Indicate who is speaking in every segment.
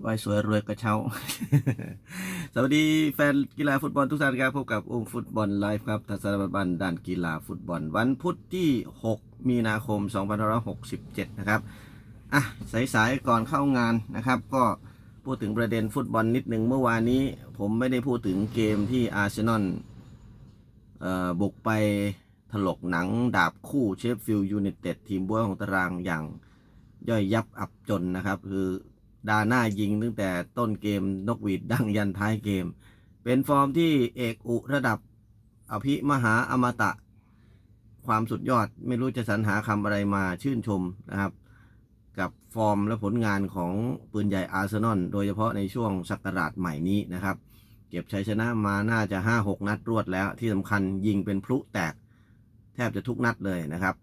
Speaker 1: ไว้สวยรวยกระเช้า สวัสดีแฟนกีฬาฟุตบอลทุกท่านครับพบกับอุ้มฟุตบอลไลฟ์ครับทัศนบันด้านกีฬาฟุตบอล วันพุธที่ 6 มีนาคม 2567 นะครับ อะสายๆก่อนเข้างานนะครับ ก็พูดถึงประเด็นฟุตบอลนิดหนึ่งเมื่อวานนี้ ผมไม่ได้พูดถึงเกมที่อาร์เซนอลบุกไปถลกหนังดาบคู่เชฟฟิลด์ยูไนเต็ดทีมบัวของตารางอย่างย่อยยับอับจนนะครับ คือ ดาหน้ายิงตั้งแต่ต้นเกมนกหวีดดังยันท้ายเกม เป็นฟอร์มที่เอกอุระดับอภิมหาอมตะ ความสุดยอดไม่รู้จะสรรหาคำอะไรมาชื่นชมนะครับ กับฟอร์มและผลงานของปืนใหญ่อาร์เซนอลโดยเฉพาะในช่วงศักราชใหม่นี้นะครับ เก็บชัยชนะมาน่าจะ 5-6 นัดรวดแล้วที่สำคัญยิงเป็นพลุแตก แทบจะทุกนัดเลยนะครับ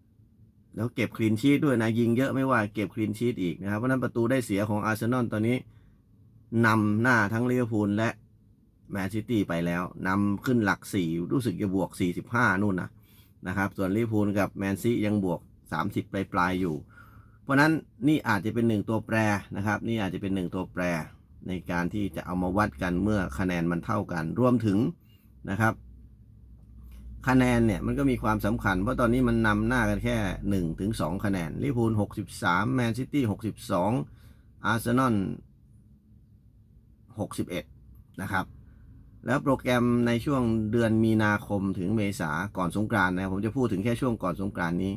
Speaker 1: แล้วเก็บคลีนชีตด้วยนะ ยิงเยอะไม่ว่าเก็บคลีนชีตอีกนะครับ เพราะนั้นประตูได้เสียของอาร์เซนอลตอนนี้นำหน้าทั้งลิเวอร์พูลและแมนซิตี้ไปแล้วนำขึ้นหลัก 4 รู้สึกจะบวก 45 นู่นนะนะครับ ส่วนลิเวอร์พูลกับแมนซียังบวก 30 ปลายปลายๆอยู่ เพราะฉะนั้นนี่อาจจะเป็นหนึ่งตัวแปรนะครับ นี่อาจจะเป็นหนึ่งตัวแปรในการที่จะเอามาวัดกันเมื่อคะแนนมันเท่ากัน รวมถึงนะครับ คะแนนเนี่ยมันก็มีความสำคัญ เพราะตอนนี้มันนำหน้ากันแค่1ถึง2คะแนนลิเวอร์พูล63 แมนซิตี้ 62 อาร์เซนอล 61 นะครับ แล้วโปรแกรมในช่วงเดือนมีนาคมถึงเมษาก่อนสงกรานต์นะผมจะพูดถึงแค่ช่วงก่อนสงกรานต์นี้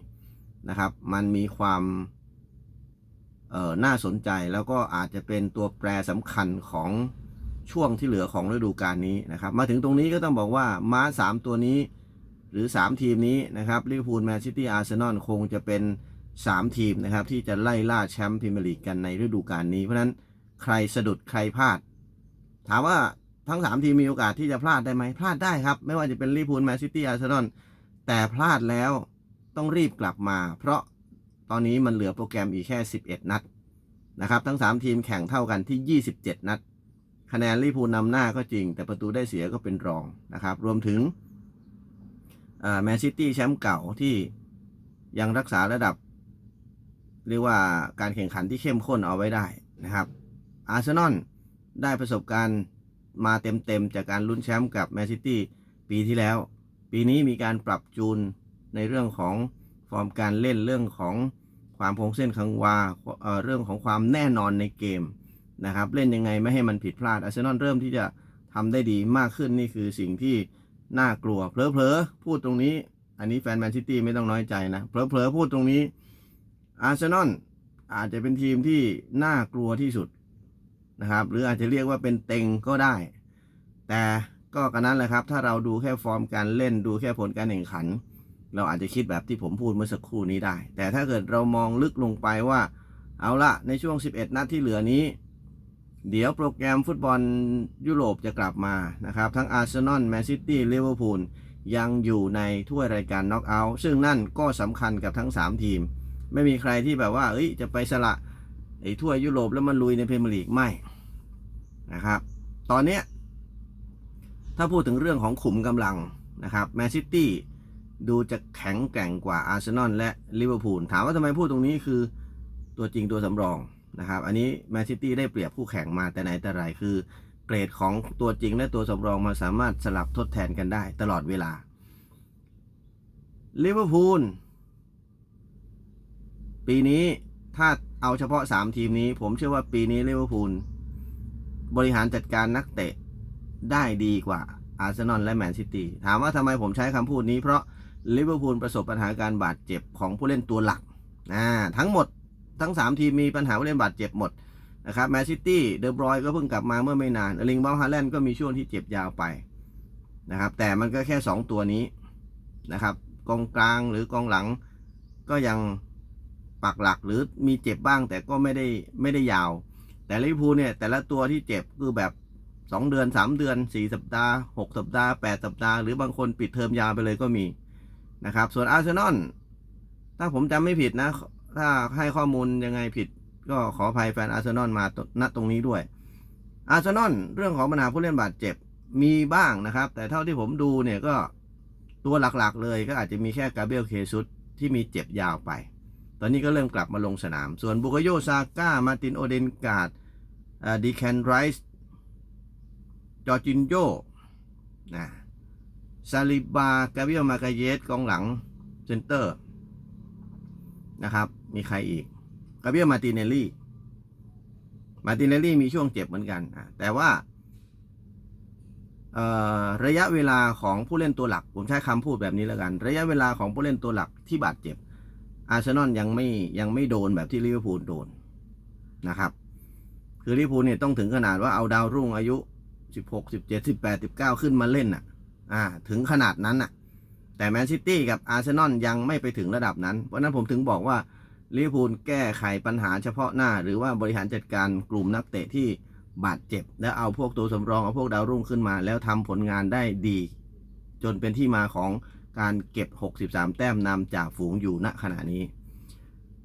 Speaker 1: นะครับ มันมีความเออน่าสนใจแล้วก็อาจจะเป็นตัวแปรสำคัญของช่วงที่เหลือของฤดูกาลนี้นะครับ มาถึงตรงนี้ก็ต้องบอกว่าม้าสามตัวนี้ หรือ 3 ทีมนี้นะครับลิเวอร์พูลแมนซิตี้อาร์เซนอลคงจะเป็น 3 ทีมนะครับที่จะไล่ล่าแชมป์พรีเมียร์ลีกกันในฤดูกาลนี้ เพราะฉะนั้นใครสะดุดใครพลาด ถามว่าทั้ง 3 ทีมมีโอกาสที่จะพลาดได้ไหมพลาดได้ครับ ไม่ว่าจะเป็นลิเวอร์พูลแมนซิตี้อาร์เซนอลแต่พลาดแล้วต้องรีบกลับมา เพราะตอนนี้มันเหลือโปรแกรมอีกแค่ 11 นัดนะครับทั้ง 3 ทีมแข่งเท่ากันที่ 27 นัด คะแนนลิพูลนำหน้าก็จริง แต่ประตูได้เสียก็เป็นรองนะครับรวมถึง แมนซิตี้แชมป์เก่าที่ยังรักษาระดับ เรียกว่าการแข่งขันที่เข้มข้นเอาไว้ได้นะครับอาร์เซนอลได้ประสบการณ์มาเต็มๆ จากการลุ้นแชมป์กับแมนซิตี้ปีที่แล้ว ปีนี้มีการปรับจูนในเรื่องของฟอร์มการเล่นเรื่องของความคงเส้นคังวาเอ่อเรื่องของความแน่นอนในเกมนะครับ เล่นยังไงไม่ให้มันผิดพลาดอาร์เซนอลเริ่มที่จะทำได้ดีมากขึ้นนี่คือสิ่งที่ น่ากลัวเผลอๆพูดตรงนี้ อันนี้แฟนแมนซิตี้ไม่ต้องน้อยใจนะเผลอๆพูดตรงนี้อาร์เซนอลอาจจะเป็นทีมที่น่ากลัวที่สุดนะครับ หรืออาจจะเรียกว่าเป็นเต็งก็ได้ แต่ก็กันนั้นแหละครับ ถ้าเราดูแค่ฟอร์มการเล่นดูแค่ผลการแข่งขัน เราอาจจะคิดแบบที่ผมพูดเมื่อสักครู่นี้ได้ แต่ถ้าเกิดเรามองลึกลงไปว่า เอาละในช่วง 11 นัดที่เหลือนี้ เดี๋ยวโปรแกรมฟุตบอลยุโรปจะกลับมานะครับ ทั้งอาร์เซนอลแมนซิตี้ลิเวอร์พูลยังอยู่ในถ้วยรายการน็อกเอาท์ซึ่งนั่นก็สำคัญกับทั้ง 3 ทีม ไม่มีใครที่แบบว่าเอ้ยจะไปสละไอ้ถ้วยยุโรปแล้วมันลุยในพรีเมียร์ลีกไม่นะครับ ตอนนี้ถ้าพูดถึงเรื่องของขุมกำลังนะครับแมนซิตี้ดูจะแข็งแกร่งกว่าอาร์เซนอลและลิเวอร์พูลถามว่าทำไมพูดตรงนี้คือตัวจริงตัวสำรอง นะครับ อันนี้แมนซิตี้ได้เปรียบคู่แข่งมาแต่ไหนแต่ไรคือ เกรดของตัวจริงและตัวสำรองมาสามารถสลับทดแทนกันได้ตลอดเวลาลิเวอร์พูลปีนี้ถ้าเอาเฉพาะ 3 ทีมนี้ ผมเชื่อว่าปีนี้ลิเวอร์พูลบริหารจัดการนักเตะได้ดีกว่าอาร์เซนอลและแมนซิตี้ถามว่าทำไมผมใช้คำพูดนี้เพราะลิเวอร์พูลประสบปัญหาการบาดเจ็บของผู้เล่นตัวหลักทั้งหมด ทั้ง 3 ทีมมีปัญหาผู้เล่นบาดเจ็บหมดนะครับแมนซิตี้เดอบรอยก็เพิ่งกลับมาเมื่อไม่นานอลิงบอลฮาแลนด์ก็มีช่วงที่เจ็บยาวไปนะครับแต่มันก็แค่ 2 ตัวนี้นะครับกองกลางหรือกองหลังก็ยังปักหลักหรือมีเจ็บบ้างแต่ก็ไม่ได้ไม่ได้ยาว แต่ลิเวอร์พูลเนี่ยแต่ละตัวที่เจ็บคือแบบ 2 เดือน 3 เดือน 4 สัปดาห์ 6 สัปดาห์ 8 สัปดาห์หรือบางคนปิดเทอมยาวไปเลยก็มีนะครับส่วนอาร์เซนอลถ้าผมจำไม่ผิดนะ ถ้าให้ข้อมูลยังไงผิด ก็ขออภัยแฟนอาร์เซนอลมาณตรงนี้ด้วย อาร์เซนอลเรื่องของปัญหาผู้เล่นบาดเจ็บมีบ้างนะครับ แต่เท่าที่ผมดูเนี่ยก็ตัวหลักๆ เลยก็อาจจะมีแค่กาเบรียลเคซุสที่มีเจ็บยาวไป ตอนนี้ก็เริ่มกลับมาลงสนาม ส่วนบุกโยซาก้า มาตินโอเดนกาดดีแคนไรส์จอจินโยนะซาลิบากาเบียมากาเยสกองหลังเซนเตอร์ นะครับ มีใครอีกกาเบียมาติเนลลี่ มาติเนลลี่มีช่วงเจ็บเหมือนกันแต่ว่าระยะเวลาของผู้เล่นตัวหลัก ผมใช้คำพูดแบบนี้แล้วกัน ระยะเวลาของผู้เล่นตัวหลักที่บาดเจ็บ อาร์เซนอลยังไม่ยังไม่โดนแบบที่ลิเวอร์พูลโดนนะครับ คือลิเวอร์พูลเนี่ยต้องถึงขนาดว่าเอาดาวรุ่งอายุ 16 17 18 19 ขึ้นมาเล่นอะอ่าถึงขนาดนั้นอะ แต่แมนซิตี้กับอาร์เซนอลยังไม่ไปถึงระดับนั้น เพราะนั้นผมถึงบอกว่าลิเวอร์พูลแก้ไขปัญหาเฉพาะหน้า หรือว่าบริหารจัดการกลุ่มนักเตะที่บาดเจ็บ แล้วเอาพวกตัวสำรองเอาพวกดาวรุ่งขึ้นมา แล้วทำผลงานได้ดี จนเป็นที่มาของการเก็บ 63 แต้มนำจากฝูงอยู่ณขณะนี้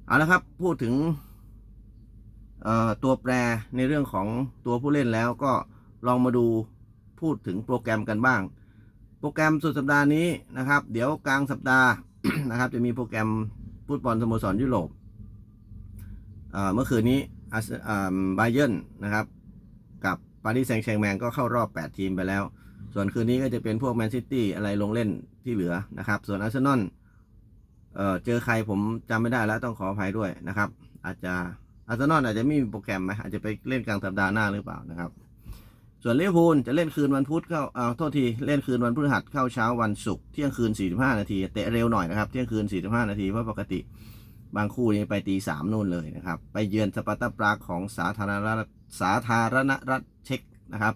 Speaker 1: เอาละครับพูดถึงตัวแปรในเรื่องของตัวผู้เล่นแล้วก็ลองมาดูพูดถึงโปรแกรมกันบ้าง โปรแกรมสุดสัปดาห์นี้นะครับ เดี๋ยวกลางสัปดาห์นะครับ จะมีโปรแกรมฟุตบอลสโมสรยุโรปเมื่อคืนนี้บาเยนนะครับ กับปารีสแซงต์แชร์แมงก็เข้ารอบ 8 ทีมไปแล้ว ส่วนคืนนี้ก็จะเป็นพวกแมนซิตี้อะไรลงเล่นที่เหลือนะครับ ส่วนอาร์เซนอลเอ่อเจอใครผมจำไม่ได้แล้วต้องขออภัยด้วยนะครับ อาจจะอาร์เซนอลอาจจะไม่มีโปรแกรมไหมอาจจะไปเล่นกลางสัปดาห์หน้าหรือเปล่านะครับ ส่วนลิเวอร์พูลจะเล่นคืนวันพุธเข้าเอาโทษที เล่นคืนวันพฤหัสเข้าเช้าวันศุกร์เที่ยงคืน 45 นาที เตะเร็วหน่อยนะครับ เที่ยงคืน 45 นาที เพราะปกติบางคู่นี้ไปตีสามนู่นเลยนะครับ ไปเยือนสปาร์ตาปรากของสาธารณรัฐสาธารณรัฐเช็กนะครับ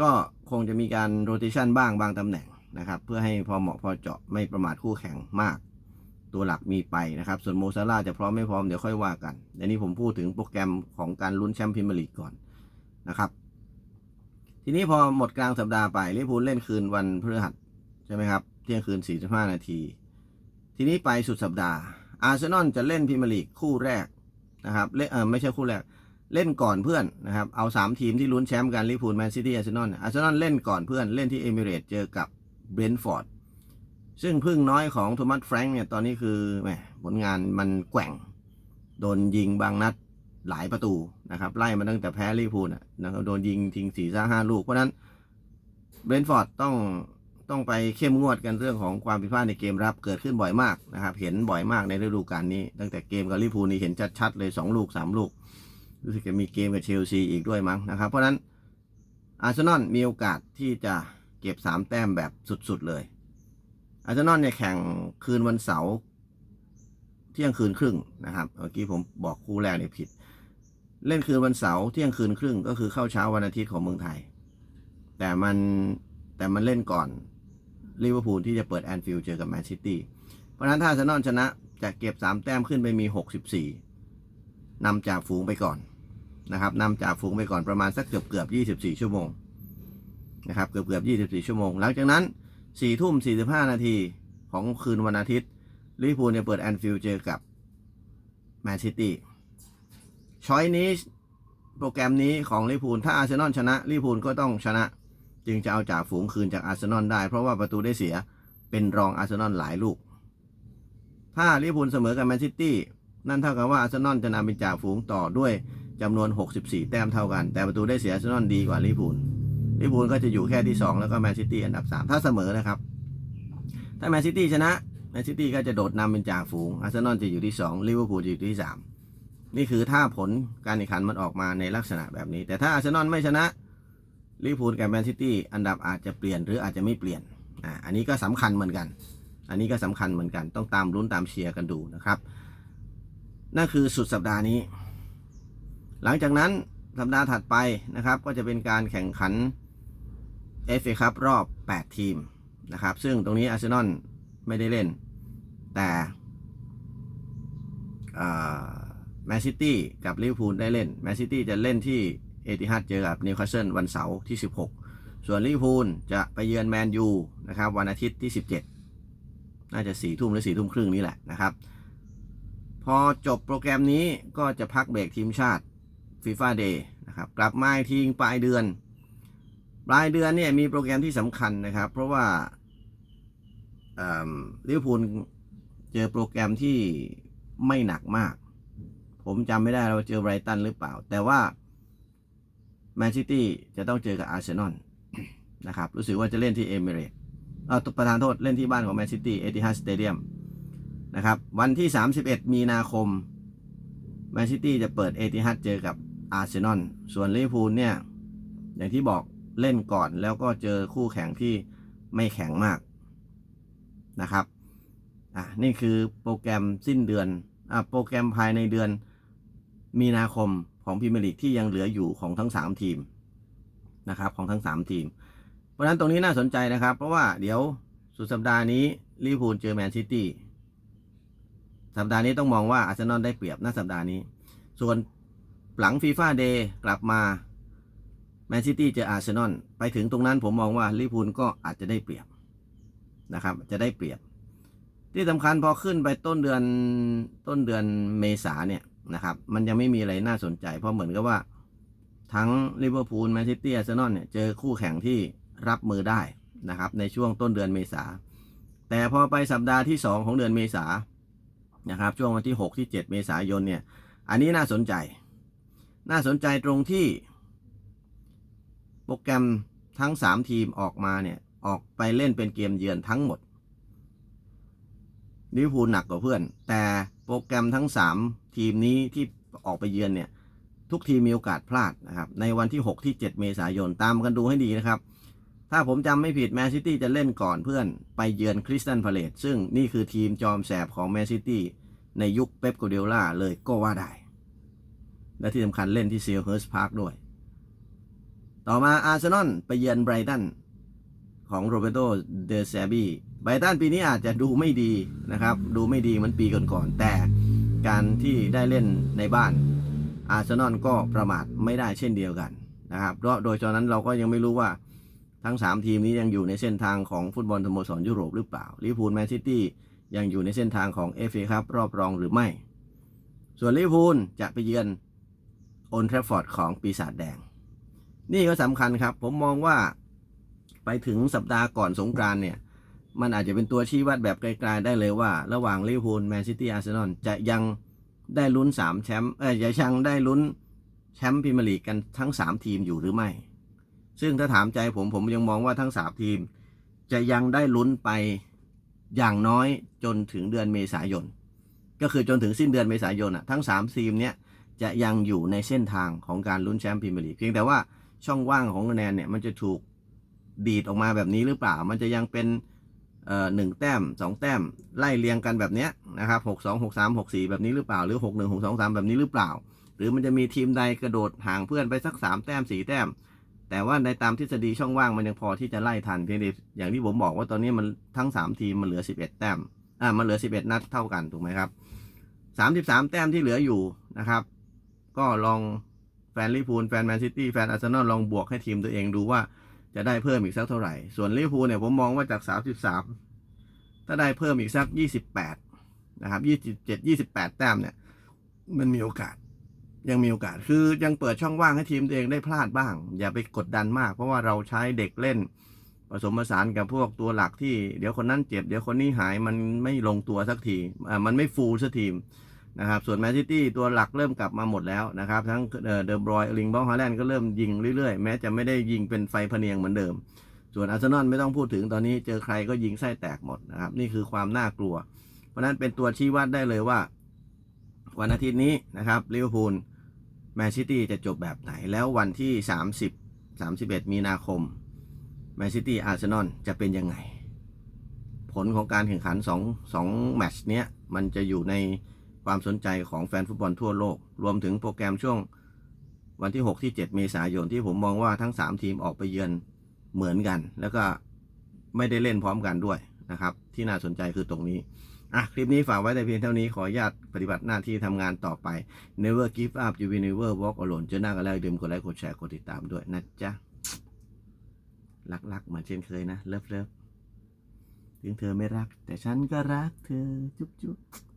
Speaker 1: ก็คงจะมีการโรเตชันบ้างบางตำแหน่งนะครับ เพื่อให้พอเหมาะพอเจาะไม่ประมาทคู่แข่งมาก ตัวหลักมีไปนะครับ ส่วนโมซาร่าจะพร้อมไม่พร้อมเดี๋ยวค่อยว่ากันเดี๋ยวนี้ผมพูดถึงโปรแกรมของการลุ้นแชมป์พรีเมียร์ลีกก่อนนะครับ ทีนี้พอหมดกลางสัปดาห์ไปลิเวอร์พูลเล่นคืนวันพฤหัสใช่ไหมครับ เที่ยงคืน 45 นาที ทีนี้ไปสุดสัปดาห์ อาร์เซนอลจะเล่นพรีเมียร์ลีกคู่แรกนะครับเล่นเออไม่ใช่คู่แรก เล่นก่อนเพื่อนนะครับ เอา 3 ทีมที่ลุ้นแชมป์กันลิเวอร์พูลแมนซิตี้อาร์เซนอลอาร์เซนอลเล่นก่อนเพื่อนเล่นที่เอมิเรตเจอกับเบรนท์ฟอร์ดซึ่งพึ่งน้อยของโทมัสแฟรงค์เนี่ยตอนนี้คือแหมผลงานมันแกว่ง โดนยิงบางนัด หลายประตูนะครับไล่มาตั้งแต่แพ้ลิเวอร์พูลนะครับโดนยิงทิ้งสี่ซ่าห้าลูก เพราะนั้นเบรนท์ฟอร์ดต้องต้องไปเข้มงวดกันเรื่องของความผิดพลาดในเกมรับเกิดขึ้นบ่อยมากนะครับ เห็นบ่อยมากในฤดูกาลนี้ ตั้งแต่เกมกับลิเวอร์พูลนี่เห็นชัดๆเลยสองลูกสามลูก รู้สึกจะมีเกมกับเชลซีอีกด้วยมั้งนะครับ เพราะนั้นอาร์เซนอลมีโอกาสที่จะเก็บ 3 แต้มแบบสุดๆเลยอาร์เซนอลเนี่ยแข่งคืนวันเสาร์เที่ยงคืนครึ่งนะครับเมื่อกี้ผมบอกคู่แรกเนี่ยผิด เล่นคืนวันเสาร์เที่ยงคืนครึ่งก็คือเข้าเช้าวันอาทิตย์ของเมืองไทย แต่มันแต่มันเล่นก่อนลิเวอร์พูลที่จะเปิดแอนฟิลด์เจอกับแมนซิตี้เพราะนั้นถ้าอาร์เซนอลชนะจะเก็บ 3 แต้มขึ้นไปมี 64นำจากฝูงไปก่อนนะครับนำจากฝูงไปก่อนประมาณสักเกือบเกือบ 24 ชั่วโมงนะครับเกือบเกือบ 24 ชั่วโมง หลังจากนั้น 4 ทุ่ม 45 นาทีของคืนวันอาทิตย์ลิเวอร์พูลจะเปิดแอนฟิลด์เจอกับแมนซิตี้ ช้อยนี้โปรแกรมนี้ของลิพูลถ้าอาร์เซนอลชนะลิพูลก็ต้องชนะ จึงจะเอาจากฝูงคืนจากอาร์เซนอลได้ เพราะว่าประตูได้เสียเป็นรองอาร์เซนอลหลายลูก ถ้าลิพูลเสมอกับแมนซิตี้นั่นเท่ากับว่าอาร์เซนอลจะนำเป็นจ่าฝูงต่อด้วยจำนวน 64 แต้มเท่ากัน แต่ประตูได้เสียอาร์เซนอลดีกว่าลิพูลลิพูลก็จะอยู่แค่ที่ 2 แล้วก็แมนซิตี้อันดับ 3 ถ้าเสมอนะครับ ถ้าแมนซิตี้ชนะแมนซิตี้ก็จะโดดนำเป็นจ่าฝูงอาร์เซนอลจะอยู่ที่2ลิเวอร์พูลจะอยู่ที่ 3 นี่คือถ้าผลการแข่งขันมันออกมาในลักษณะแบบนี้ แต่ถ้าอาร์เซนอลไม่ชนะลิเวอร์พูลกับแมนซิตี้อันดับอาจจะเปลี่ยนหรืออาจจะไม่เปลี่ยนอ่าอันนี้ก็สำคัญเหมือนกัน อันนี้ก็สำคัญเหมือนกันต้องตามลุ้นตามเชียร์กันดูนะครับ นั่นคือสุดสัปดาห์นี้ หลังจากนั้นสัปดาห์ถัดไปนะครับ ก็จะเป็นการแข่งขันเอฟเอคัพรอบ 8 ทีมนะครับ ซึ่งตรงนี้อาร์เซนอลไม่ได้เล่น แต่ แมนซิตี้กับลิเวอร์พูลได้เล่นแมนซิตี้จะเล่นที่เอติฮัดเจอกับนิวคาสเซิลวันเสาร์ที่ 16 ส่วนลิเวอร์พูลจะไปเยือนแมนยูนะครับวันอาทิตย์ที่ 17 น่าจะ4ทุ่มหรือ4ทุ่มครึ่งนี้แหละนะครับ พอจบโปรแกรมนี้ก็จะพักเบรกทีมชาติฟีฟ่าเดย์นะครับกลับมาอีกทีปลายเดือน ปลายเดือนเนี่ยมีโปรแกรมที่สำคัญนะครับ เพราะว่าลิเวอร์พูลเจอโปรแกรมที่ไม่หนักมาก ผมจำไม่ได้เราเจอไบรตันหรือเปล่า แต่ว่าแมนซิตี้จะต้องเจอกับอาร์เซนอลนะครับ รู้สึกว่าจะเล่นที่เอมิเรตส์เอาประธานโทษเล่นที่บ้านของแมนซิตี้เอติฮัดสเตเดียมนะครับ วันที่ 31 มีนาคมแมนซิตี้จะเปิดเอติฮัดเจอกับอาร์เซนอลส่วนลิเวอร์พูลเนี่ย อย่างที่บอกเล่นก่อนแล้วก็เจอคู่แข่งที่ไม่แข็งมากนะครับ อะ นี่คือโปรแกรมสิ้นเดือน อะ โปรแกรมภายในเดือน มีนาคมของพรีเมียร์ลีกที่ยังเหลืออยู่ของทั้ง 3 ทีมนะครับของทั้ง 3 ทีม เพราะฉะนั้นตรงนี้น่าสนใจนะครับ เพราะว่าเดี๋ยวสุดสัปดาห์นี้ลิเวอร์พูลเจอแมนซิตี้สัปดาห์นี้ต้องมองว่าอาร์เซนอลได้เปรียบหน้าสัปดาห์นี้ ส่วนหลังฟีฟ่าเดย์กลับมาแมนซิตี้เจออาร์เซนอลไปถึงตรงนั้นผมมองว่าลิเวอร์พูลก็อาจจะได้เปรียบนะครับจะได้เปรียบ ที่สำคัญพอขึ้นไปต้นเดือนต้นเดือนเมษาเนี่ย นะครับ มันยังไม่มีอะไรน่าสนใจ เพราะเหมือนกับว่า ทั้งลิเวอร์พูลแมนซิตี้อาร์เซนอลเนี่ยเจอคู่แข่งที่รับมือได้นะครับ ในช่วงต้นเดือนเมษา แต่พอไปสัปดาห์ที่ 2 ของเดือนเมษานะครับ ช่วงวันที่ 6 ที่ 7 เมษายนเนี่ย อันนี้น่าสนใจ น่าสนใจตรงที่โปรแกรมทั้ง 3 ทีมออกมาเนี่ย ออกไปเล่นเป็นเกมเยือนทั้งหมดลิเวอร์พูลหนักกว่าเพื่อน แต่โปรแกรมทั้ง 3 ทีมนี้ที่ออกไปเยือนเนี่ย ทุกทีมมีโอกาสพลาดนะครับ ในวันที่ 6 ที่ 7 เมษายนตามกันดูให้ดีนะครับ ถ้าผมจำไม่ผิดแมนซิตี้จะเล่นก่อนเพื่อนไปเยือนคริสตันพาเลตซึ่งนี่คือทีมจอมแสบของแมนซิตี้ในยุคเป๊ปโกเดล่าเลยก็ว่าได้ และที่สำคัญเล่นที่เซลเฮิร์สพาร์คด้วย ต่อมาอาร์เซนอลไปเยือนไบรตันของโรเบโตเดเซบีไบรตันปีนี้อาจจะดูไม่ดีนะครับ ดูไม่ดีเหมือนปีก่อนๆแต่ การที่ได้เล่นในบ้านอาร์เซนอลก็ประมาทไม่ได้เช่นเดียวกันนะครับเพราะโดยตอนนั้นเราก็ยังไม่รู้ว่าทั้ง 3 ทีมนี้ยังอยู่ในเส้นทางของฟุตบอลสโมสรยุโรปหรือเปล่าลิเวอร์พูลแมนซิตี้ยังอยู่ในเส้นทางของเอฟเอครับรอบรองหรือไม่ ส่วนลิเวอร์พูลจะไปเยือนโอนแทรฟฟอร์ดของปีศาจแดง นี่ก็สำคัญครับ ผมมองว่าไปถึงสัปดาห์ก่อนสงกรานเนี่ย มันอาจจะเป็นตัวชี้วัดแบบไกลๆได้เลยว่า ระหว่างลิเวอร์พูลแมนซิตี้อาร์เซนอลจะยังได้ลุ้นสามแชมป์เอ้ยจะยังได้ลุ้นแชมป์พรีเมียร์ลีกกันทั้งสามทีมอยู่หรือไม่ ซึ่งถ้าถามใจผมผมยังมองว่าทั้งสามทีม จะยังได้ลุ้นไปอย่างน้อยจนถึงเดือนเมษายน ก็คือจนถึงสิ้นเดือนเมษายนอะทั้งสามทีมเนี้ยจะยังอยู่ในเส้นทางของการลุ้นแชมป์พรีเมียร์ลีกเพียงแต่ว่าช่องว่างของคะแนนเนี่ยมันจะถูกดีดออกมาแบบนี้หรือเปล่า มันจะยังเป็น เอ่อหนึ่งแต้มสองแต้มไล่เรียงกันแบบเนี้ยนะครับหกสองหกสามหกสี่แบบนี้หรือเปล่าหรือหกหนึ่งหกสองสามแบบนี้หรือเปล่า หรือมันจะมีทีมใดกระโดดห่างเพื่อนไปสักสามแต้มสี่แต้ม แต่ว่าในตามทฤษฎีช่องว่างมันยังพอที่จะไล่ทันเพียงแต่อย่างที่ผมบอกว่าตอนนี้มันทั้งสามทีมมันเหลือสิบเอ็ดแต้มอ่ามันเหลือสิบเอ็ดนัดเท่ากันถูกไหมครับสามสิบสามแต้มที่เหลืออยู่นะครับ ก็ลองแฟนลิเวอร์พูลแฟนแมนซิตี้แฟนอาร์เซนอลลองบวกให้ทีมตัวเองดูว่า จะได้เพิ่มอีกสักเท่าไหร่ ส่วนลิเวอร์พูลเนี่ยผมมองว่าจากสามสิบสามถ้าได้เพิ่มอีกสักยี่สิบแปดนะครับยี่สิบเจ็ดยี่สิบแปดแต้มเนี่ย มันมีโอกาส ยังมีโอกาส คือยังเปิดช่องว่างให้ทีมตัวเองได้พลาดบ้าง อย่าไปกดดันมาก เพราะว่าเราใช้เด็กเล่น ผสมผสานกับพวกตัวหลักที่ เดี๋ยวคนนั้นเจ็บ เดี๋ยวคนนี้หาย มันไม่ลงตัวสักที อ่า มันไม่ฟูลสักทีม นะครับส่วนแมนซิตี้ตัวหลักเริ่มกลับมาหมดแล้วนะครับ ทั้งเดอะบรอยลิงบอลฮาแลนด์ก็เริ่มยิงเรื่อยๆ แม้จะไม่ได้ยิงเป็นไฟพเนียงเหมือนเดิม ส่วนอาร์เซนอลไม่ต้องพูดถึงตอนนี้เจอใครก็ยิงไส้แตกหมดนะครับ นี่คือความน่ากลัว เพราะฉะนั้นเป็นตัวชี้วัดได้เลยว่า วันอาทิตย์นี้นะครับลิเวอร์พูลแมนซิตี้จะจบแบบไหน แล้ววันที่ 30 31 มีนาคมแมนซิตี้อาร์เซนอลจะเป็นยังไง ผลของการแข่งขัน2 2แมตช์เนี้ยมันจะอยู่ใน ความสนใจของแฟนฟุตบอลทั่วโลก รวมถึงโปรแกรมช่วงวันที่ 6 ที่ 7 เมษายนที่ผมมองว่าทั้ง 3 ทีมออกไปเยือนเหมือนกัน แล้วก็ไม่ได้เล่นพร้อมกันด้วยนะครับ ที่น่าสนใจคือตรงนี้ อะ คลิปนี้ฝากไว้แต่เพียงเท่านี้ขออนุญาตปฏิบัติหน้าที่ทำงานต่อไป Never give up you will never walk alone เจอหน้ากันแล้วอย่มกดไลค์กดแชร์กดติดตามด้วยนะจ๊ะรักๆเหมือนเช่นเคยนะเลิฟๆถึงเธอไม่รัก แต่ฉันก็รักเธอจุ๊บๆ